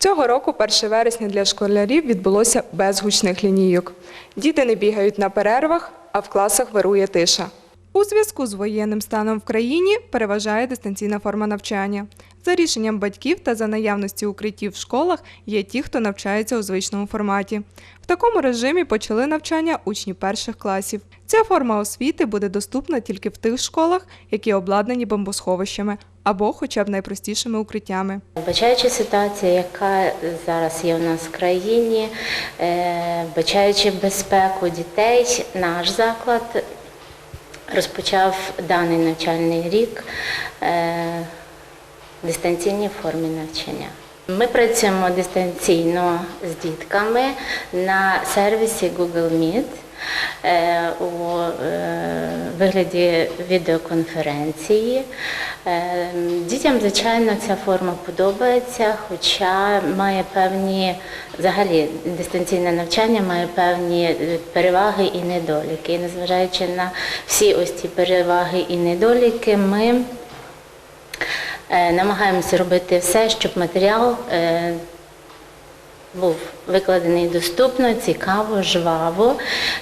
Цього року 1 вересня для школярів відбулося без гучних лінійок. Діти не бігають на перервах, а в класах вирує тиша. У зв'язку з воєнним станом в країні переважає дистанційна форма навчання. За рішенням батьків та за наявності укриттів в школах є ті, хто навчається у звичному форматі. В такому режимі почали навчання учні перших класів. Ця форма освіти буде доступна тільки в тих школах, які обладнані бомбосховищами або хоча б найпростішими укриттями. Вбачаючи ситуацію, яка зараз є у нас в країні, е, вбачаючи безпеку дітей, наш заклад розпочав даний навчальний рік е, в дистанційній формі навчання. Ми працюємо дистанційно з дітками на сервісі Google Meet у е, вигляді відеоконференції. Е, Дітям, звичайно, ця форма подобається, хоча має певні, взагалі, дистанційне навчання має певні е, переваги і недоліки. І незважаючи на всі ось ці переваги і недоліки, ми е, намагаємося робити все, щоб матеріал е, був викладений доступно, цікаво, жваво.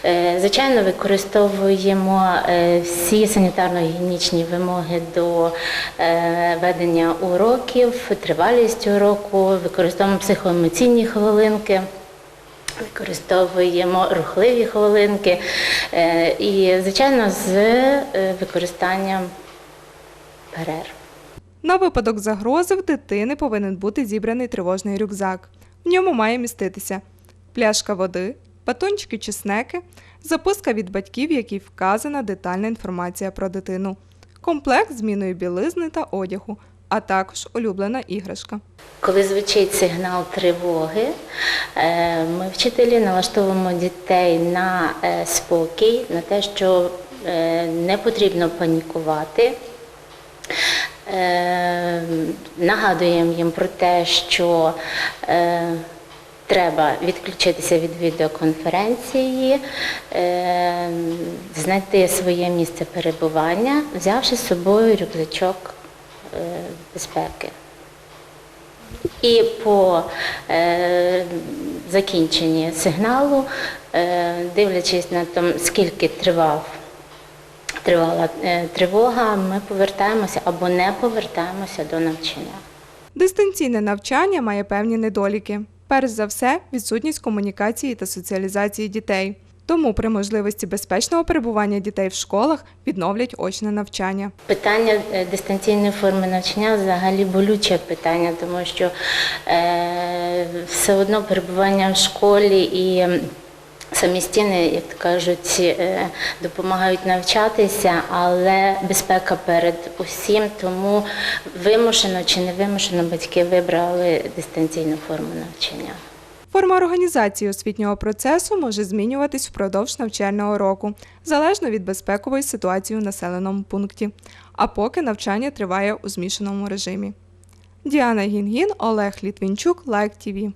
Е, Звичайно, використовуємо е, всі санітарно-гігієнічні вимоги до е, ведення уроків, тривалість уроку, використовуємо психоемоційні хвилинки. Використовуємо рухливі хвилинки і, звичайно, з використанням перерв. На випадок загрози в дитини повинен бути зібраний тривожний рюкзак. В ньому має міститися пляшка води, батончики чи снеки, записка від батьків, в якій вказана детальна інформація про дитину, комплект зміною білизни та одягу, а також улюблена іграшка. Коли звучить сигнал тривоги, е, ми вчителі налаштовуємо дітей на е, спокій, на те, що е, не потрібно панікувати. Е, Нагадуємо їм про те, що е, треба відключитися від відеоконференції, е, знайти своє місце перебування, взявши з собою рюкзачок безпеки. І по закінченні сигналу, дивлячись на тому, скільки тривав, тривала е, тривога, ми повертаємося або не повертаємося до навчання. Дистанційне навчання має певні недоліки. Перш за все, відсутність комунікації та соціалізації дітей. Тому при можливості безпечного перебування дітей в школах відновлять очне навчання. Питання е, дистанційної форми навчання взагалі болюче питання, тому що е, все одно перебування в школі і самі стіни, як то кажуть, е, допомагають навчатися, але безпека перед усім, тому вимушено чи не вимушено батьки вибрали дистанційну форму навчання. Форма організації освітнього процесу може змінюватись впродовж навчального року, залежно від безпекової ситуації у населеному пункті, а поки навчання триває у змішаному режимі. Діана Гінгін, Олег Літвінчук, Лайк ТІВІ.